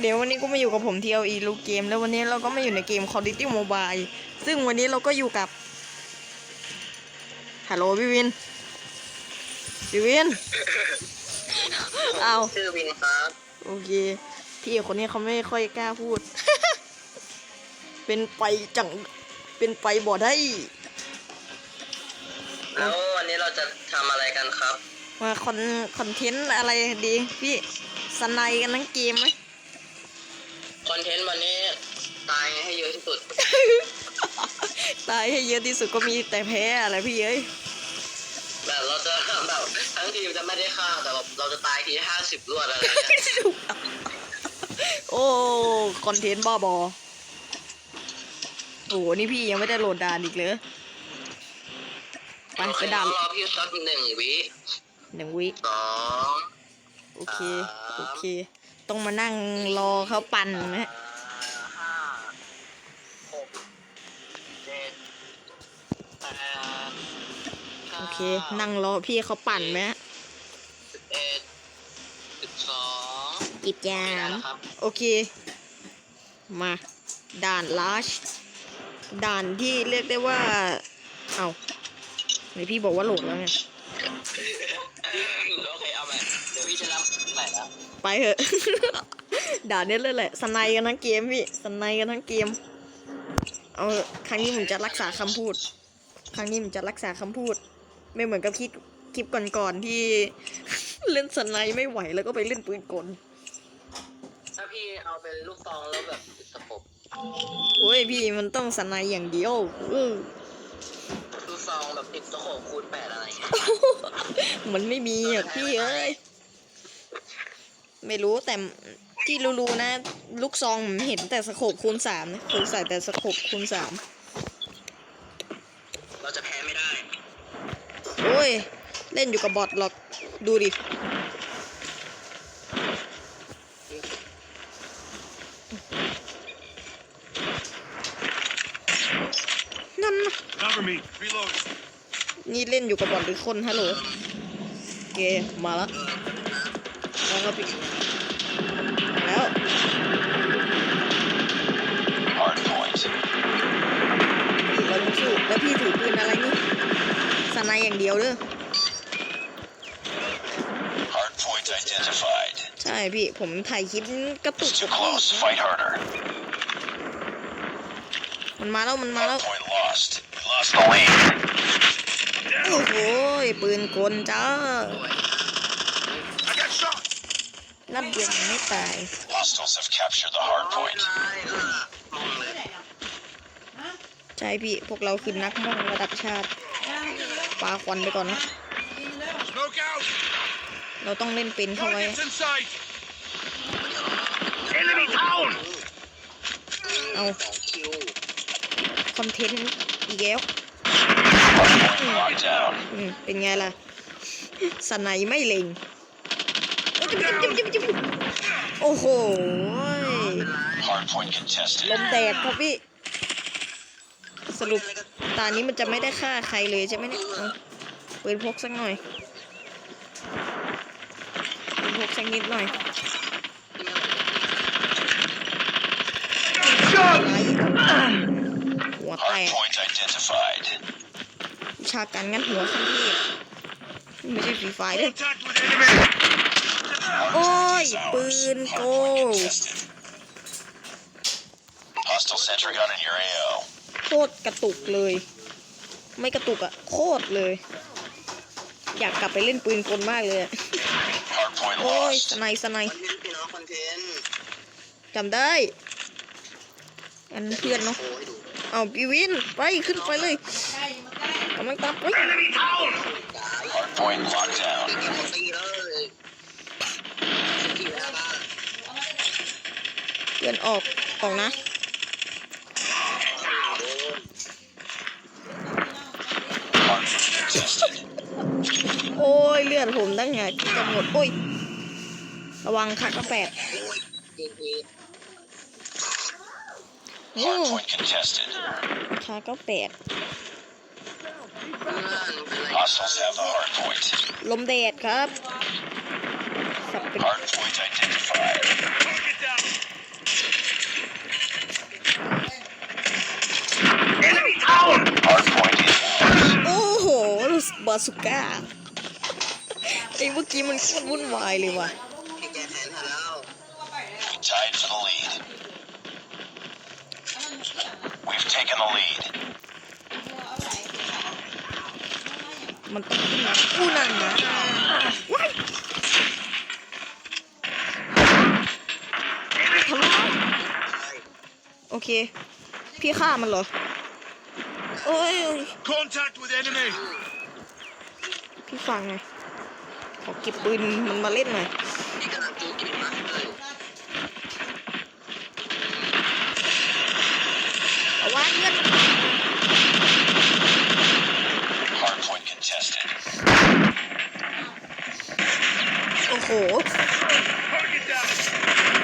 เดี๋ยววันนี้ก็มาอยู่กับผม TLE ลูกเกม แล้ววันนี้เราก็มาอยู่ในเกม Call of Duty Mobile ซึ่งวันนี้เราก็อยู่กับฮัลโหลพี่วินพี่วินเอาชื่อวินครับโอเคพี่คนนี้เขาไม่ค่อยกล้าพูด เป็นไปจังเป็นไปบ่ได้ แล้ววันนี้เราจะทำอะไรกันครับ มาคอนคอนเทนต์อะไรดีพี่สไนด์กันทั้งเกมไหมค อนเทนต์วันนี้ ตายให้เยอะที่สุด ตายให้เยอะที่สุดก็มีแต่แพ้อะไรพี่เอ้ยแบบเราจะแบบทั้งทีมจะไม่ได้ฆ่าแต่แบบเราจะตายทีห้าสิบรวดอะไรเงี้ยโอ้คอนเทนต์บ้าบอโอ้โหนี่พี่ยังไม่ได้โหลดด่านอีกเลยไปไปด่านรอพี่สักหนึ่งวิหนึ่งวิสองโอเค โอเค ต้องมานั่งรอเขาปั่นนะฮะห้าหกเจ็ดแปดก้าโอเค นั่งรอพี่เขาปั่นไหมฮะสิบเอ็ดสิบสองจิบยาไม่ได้ม แล้วครับโอเค มา ด่านลาช ด่านที่เรียกได้ว่า เอาไหนพี่บอกว่าโหลดแล้วไง ไปเถอะ ด่านนี้เลยแหละสไนกันทั้งเกมพี่สไนกันทั้งเกม เอาเถอะครั้งนี้ผมจะรักษาคำพูด ครั้งนี้ผมจะรักษาคำพูด ไม่เหมือนกับคลิปคลิปก่อนๆที่ เล่นสไนไม่ไหวแล้วก็ไปเล่นปืนกล ถ้าพี่เอาเป็นลูกซองแล้วแบบติดสะกบโอ้ยพี่มันต้องสไนอย่างเดียวอื้อลูกซองแบบติดสะกบคูณแปดอะไรเงี้ยมันไม่มีอะพี่เอ้ย ไม่รู้แต่ที่รู้ๆนะ ลูกซองผมเห็นแต่สโคบคูณสามนะผมใส่แต่สโคบคูณสามเราจะแพ้ไม่ได้ โอ้ย เล่นอยู่กับบอทหรอก ดูดินั่นนะ Cover me. Reload. นี่เล่นอยู่กับบอทหรือคนฮัลโหลโอเคมาแล้วแล้วก็ปิด แล้วพี่ถือปืนอะไรนี่สไนอย่างเดียวเด้อ Hard point identified. ใช่พี่ผมถ่ายคลิปกระตุก It's too close. Fight harder. มันมาแล้วมันมาแล้ว Hard point lost. We lost the lead. โอ้โหปืนกลจ้า I got shot. นัดเดียวยังไม่ตาย Hostiles have captured the hard point. มองเลย ใช่พี่ พวกเราคือนักม่องระดับชาติปาควันไปก่อนนะ Smoke out. เราต้องเล่นเป็นเข้าไว้ Targets in sight. Enemy down. เอาสองคิวคอนเทนต์อีกแล้ว Hard point locked down. อืมเป็นไงล่ะสไนไม่เล็งโอ้โห Hard point ล contested. มแดดครับพี่ สรุปตานี้มันจะไม่ได้ฆ่าใครเลยใช่ไหมเนี่ยเอาปืนพกสักหน่อยปืนพกสักนิดหน่อยหัวแต Hard ก point identified. วิชาการงัดหัวขั้นเทพไม่ใช่ฟรีไฟเด้วย Contact with enemy. โอ้ย Is ours. ปืน Hard โก point contested. Hostile sentry gun in your AO. โคตรกระตุกเลย ไม่กระตุกอะโคตรเลย อยากกลับไปเล่นปืนกลมากเลยอะ Hard point โอ้ย lost. สไนสไนคอนเทนต์พี่น้องคอนเทนต์จำได้อันเพื่อนเนาะโอ้ยดูเอาพี่วินไปขึ้นไปเลยกำลังตามไป Hard point locked down. ตีหมดตีเลยตีแล้วบ้างเพื่อนออกออกนะ ลือดผมตั้งแต่จะหมดอุ้ย ระวังค่ะก็แปดโอ้ค่ะก็แปดลมแดดครับสับเป็นโอ้โหบาสุก้า ไอ้เมื่อกี้มันโคตรวุ่นวายเลยว่ะพี่แกแค้นเธอแล้ว We tied for the lead. We've taken the lead. มันต้องขึ้นมาอู้นั่นนะว้ายทำไมโอเค พี่ฆ่ามันเหรอโอ้ยโอ้ย Contact with enemy. พี่ฟังหน่อย ขอเก็บปืนมันมาเล่นหน่อยพี่กำลังจูกินมาเลยเอาไว้เงิน Hardpoint contested. โอ้โห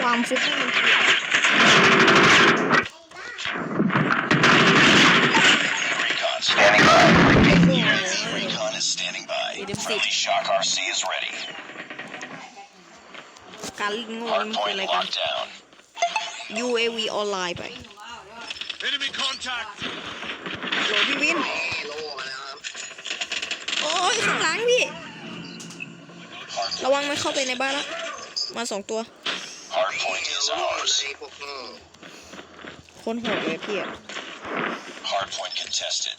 ความฟุกนี่มัน by. Friendly shock RC is ready. การลิงโง่นี่มันคืออะไร Hardpoint กัน locked down. UAV ออนไลน์ไป Enemy contact. โหลพี่วินโล่มาแล้วครับโอ้ยข้างหลังพี่ Hardpoint, ระวังมันเข้าไปในบ้านละ มาสองตัว hardpoint is โล่เล ours. ยพวกโง่คนโหดเลยพี่อะ Hardpoint contested.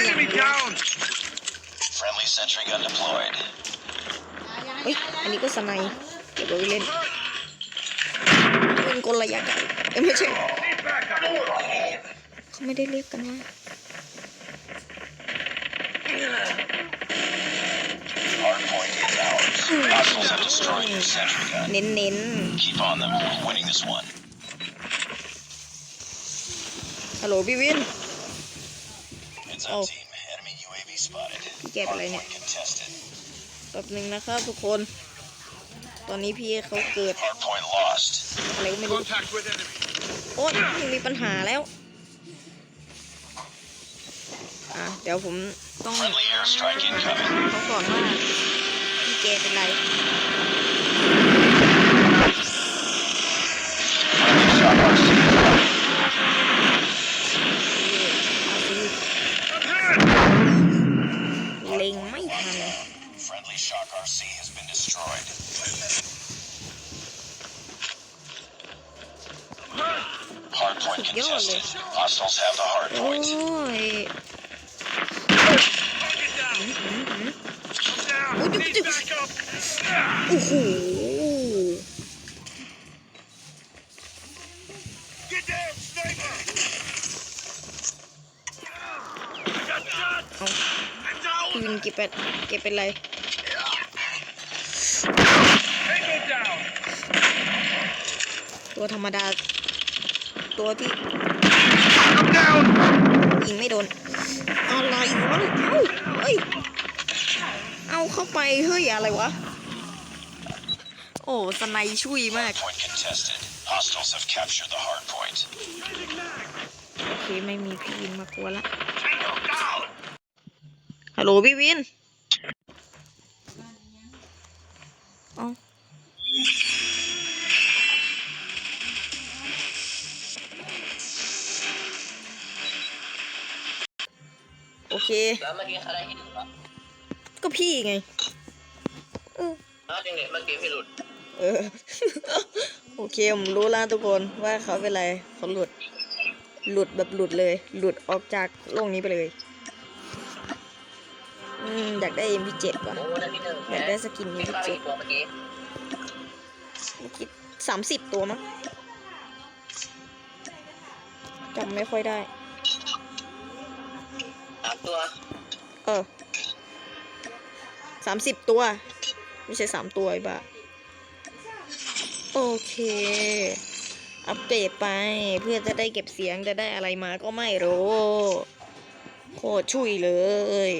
Enemy down! Friendly sentry gun deployed. เฮ้ย อันนี้ก็สไนด์เก็บไว้เล่นเป็นกลระยะไกลเอ้ยไม่ใช่เขาไม่ได้เรียกกันว่า Hardpoint is ours. Hostiles have destroyed your sentry gun. เน้นเน้น Keep on them. We're winning this one. ฮัลโหลพี่วิน Heads Oh. up, team. Enemy UAV spotted. Kẹp lại nè. Hardpoint contested. แป๊บหนึงนะครับทุกคน ตอนนี้พี่เขาเกิด Hardpoint lost. อะไรก็ไม่รู้ Contact with enemy! โอ๊ยมีปัญหาแล้วอะเดี๋ยวผมต้อง Friendly airstrike incoming. เขาก่อนว่าพี่แกเป็นไร Friendly shock RC is ready. เล็งไม่ทัน Friendly shock RC has been destroyed. Hardpoint Good girl, contested. Hostiles have the โอ้ hardpoint. ย Target down! Down! Oh, Need you- backup! โอ้โห Get down, sniper! Got shot! เอา I'm down! พี่วินเก็บเป็นเก็บเป็นไร Tango down! ตัวธรรมดา ตัวที่ I'm down! ยิงไม่โดน อะไรวะเอ้าเฮ้ย เอาเข้าไป เฮ้ย อะไรวะ โอ้สไนด์ช่วยมาก Hardpoint contested. Hostiles have captured the hardpoint. โอเค ไม่มีพี่วินมากลัวละ Tango down! ฮัลโหลพี่วิน เอา โอเค แล้วเมื่อกี้เขาได้เห็นปะก็พี่ไงเอออ้าวจริงเหรอเมื่อกี้พี่หลุดเออ โอเค ผมรู้แล้วทุกคนว่าเขาเป็นไรเขาหลุด หลุดแบบหลุดเลย หลุดออกจากโลกนี้ไปเลย อืม อยากได้ MP7 ว่ะ โอ้ได้พี่หนึ่งอยากได้สกินมี MP7 เข้าไปกี่ตัวเมื่อกี้ เมื่อกี้สามสิบตัวมั้งจำไม่ค่อยได้ สามตัว เออสามสิบตัว ไม่ใช่สามตัวไอ้บ้าโอเค อัปเกรดไปเพื่อจะได้เก็บเสียงจะได้อะไรมาก็ไม่รู้โคตรช่วยเลย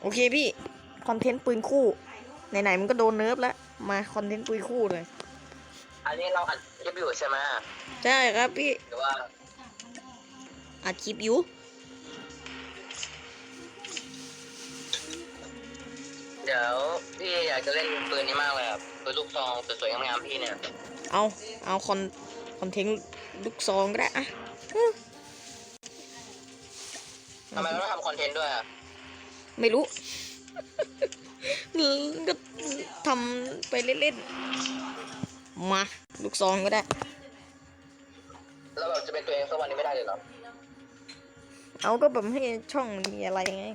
โอเคพี่ คอนเทนต์ปืนคู่ ไหน ๆ มันก็โดนเนิร์ฟแล้ว มาคอนเทนต์ปืนคู่เลย อันนี้เราอัดคลิปอยู่ใช่ไหมใช่ครับพี่หรือว่าอัดคลิปอยู่ เดี๋ยวพี่อยากจะเล่นปืนนี้มากเลยครับปืนลูกซองสวยๆงามๆพี่เนี่ยเอาเอาคอนคอนเทนต์ลูกซองก็ได้อะอืมทำไมต้องทำคอนเทนต์ด้วยอะไม่รู้ ก็ทำไปเล่นๆ มา ลูกซองก็ได้ แล้วแบบจะเป็นตัวเองสักวันนี้ไม่ได้เลยเหรอ เอาก็แบบให้ช่องมันมีอะไรไง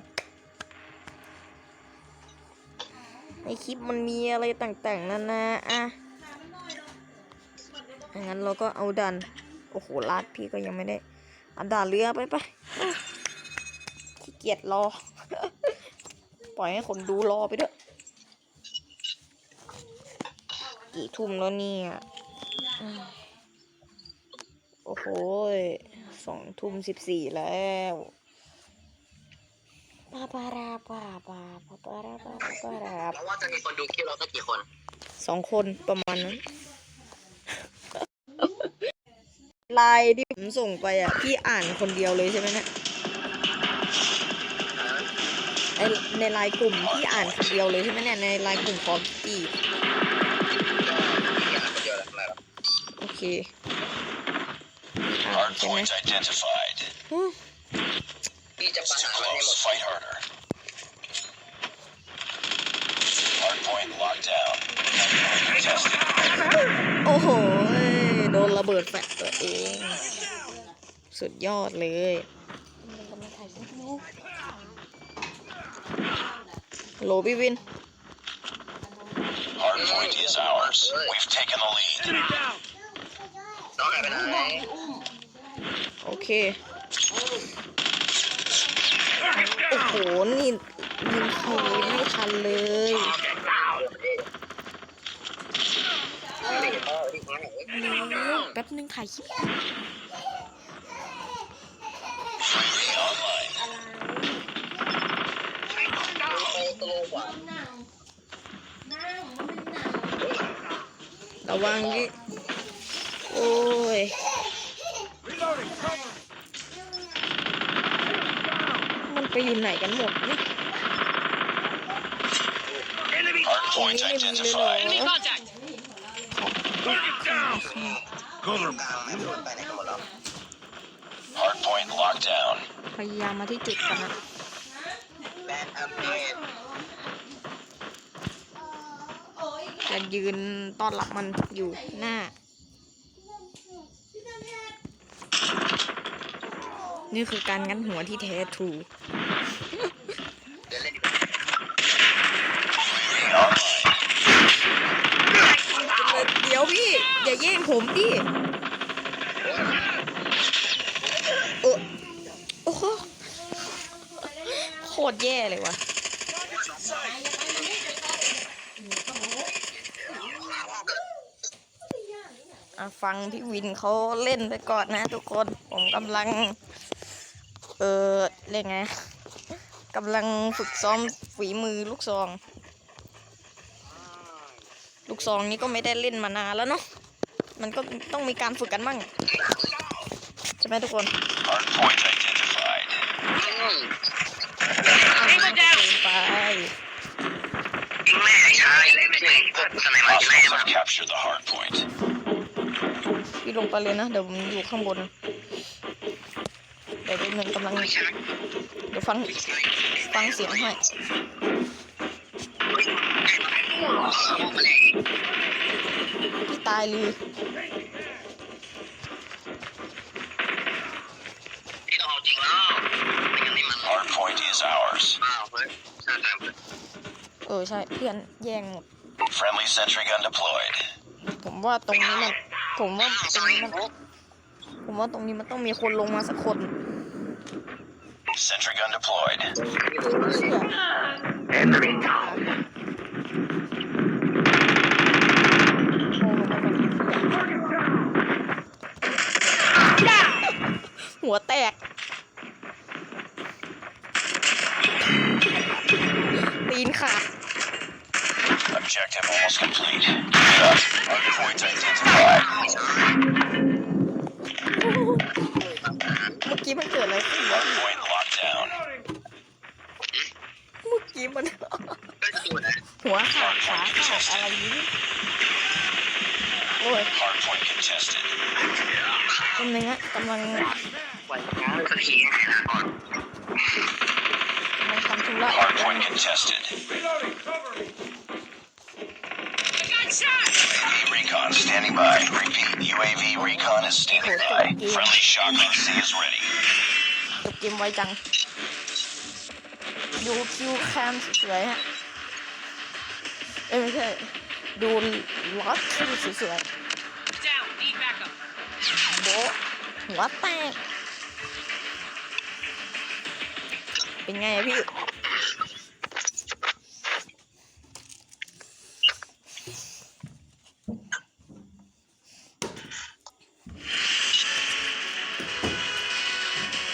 ในคลิปมันมีอะไรต่างๆนานาอะงั้นเราก็เอาดัน โอ้โห ลาดพี่ก็ยังไม่ได้เอาด่านเรือไปไปอะขี้เกียจรอ ปล่อยให้คนดูรอไปเถอะกี่ทุ่มแล้วเนี่ยอืมโอ้โหยสองทุ่มสิบสี่แล้วปาปาราปาปาปาปาราปาปาปาราแล้วว่าจะมีคนดูคลิปเราสักกี่คนสองคนประมาณนั้นไลน์ที่ผมส่งไปอะ พี่อ่านคนเดียวเลยใช่ไหมเนี่ย ไอในไลน์กลุ่มพี่อ่านคนเดียวเลยใช่ไหมเนี่ยในไลน์กลุ่มคอมพี่พี่อ่านคนเดียวแหละทำไมหรอโอเคอ่านใช่ไหม Hardpoint identified. ฮึ่มพี่จะประ It's too หารมันให้หม close. ด Fight harder. Hardpoint locked down. Contested. โอ้โห โดนระเบิดแฟลชตัวเอง สุดยอดเลย โหลพี่วิน Hardpoint is ours. We've taken the lead. Enemy down. น้องหายไปไหนโอเค Target โอ้โห down. นี่ยิงเขาไม่ทันเลย Target down. นี่พ่อที่ไหนแป๊บนึงถ่ายคลิป ระวังดิโอ้ย Reloading. Cover. มันไปอยู่ไหนกันหมดนี่ Enemy. Hardpoint identified. Target down. Cover. กลางไม่รู้ไปไหนกันหมดแล้ว Hardpoint locked down. พยายามมาที่จุดกันนะ จะยืนต้อนรับมันอยู่หน้า นี่คือการงันหัวที่แท้ทรูเดี๋ยวเล่นดีกเดี๋ยวพี่ อย่าแย่งผมพี่โอ้โหโคตรแย่เลยวะ่ะ ฟังพี่วินเขาเล่นไปก่อนนะทุกคน ผมกำลัง เออเรียกไงกำลังฝึกซ้อมฝีมือลูกซอง ลูกซองนี้ก็ไม่ได้เล่นมานานแล้วเนาะ มันก็ต้องมีการฝึกกันบ้างใช่ไหมทุกคน Hardpoint identified. ไปแม่ชายกดสไลงไปเลยนะ เดี๋ยวผมอยู่ข้างบน เดี๋ยวดูหนึ่งกำลัง เดี๋ยวฟังฟังเสียงให้พี่ตายเลยพี่ต้องเอาจริงแล้วไม่งั้นนี่มัน Hardpoint is ours. อ้าวเฮ้ยน่าตามเออใช่เพื่อนแย่งหมด Friendly sentry gun deployed. ผมว่าตรงนี้มัน ผมว่าตรงนี้มันผมว่าตรงนี้มันต้องมีคนลงมาสักคน Sentry gun deployed. เชื่อ Enemy down โอ้ลงมา Objective almost complete. Good up. Target points identified. เมื่อกี้มันเกิดอะไรขึ้นวะ Point locked down. เมื่อกี้มัน หัวขาดขาขาดอะไรนี้โอ้ย Hard point contested. กำลังอะกำลังกำลังทำธุระ Hard point contested. recon standing by. Repeat, UAV recon is standing by. Friendly Shock RC is ready. จบเกมไวจัง ดูคิวแคมสวยๆฮะ เอ้ยไม่ใช่ ดูล็อตคิวสวย Down. Need backup. ๆโบะหัวแตก เป็นไงอะพี่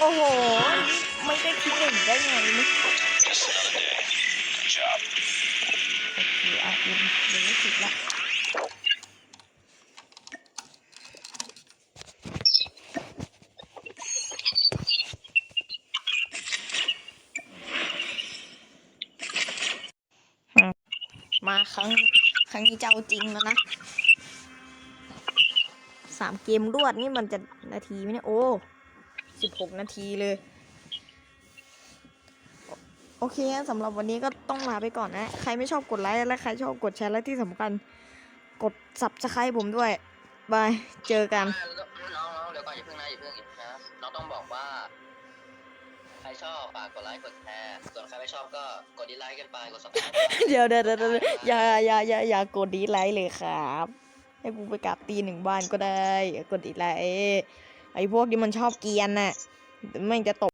อ้โห ไม่ได้ที่หนึ่งได้ไงนี่ Just another day. Good job. โอเคอะยินยินไม่ผิดละมาครั้งครั้งนี้เจะเอาจริงแล้วนะสามเกมรวดนี่มันจะนาทีไหมเนี่ยโอ้ สิบหกนาทีเลย โอเคงั้นสำหรับวันนี้ก็ต้องลาไปก่อนนะ ใครไม่ชอบกดไลค์และใครชอบกดแชร์และที่สำคัญ กด subscribe ผมด้วยบายเจอกัน น้องน้องเดี๋ยวก่อนอย่าเพิ่งนะอย่าเพิ่งอย่าเพิ่งนะน้องต้องบอกว่า ใครชอบฝากกดไลค์กดแชร์ส่วนใครไม่ชอบก็กดดีไลค์กันไปกดซับสไครต์เดี๋ยวเดี๋ยวเดี๋ยวเดี๋ยวอย่าอย่าอย่าอย่ากดดีไลค์เลยครับ ให้กูไปกราบตีหนึ่งบ้านก็ได้อย่ากดดีไลค์ ไอ้พวกที่มันชอบเกียนน่ะแม่งจะตก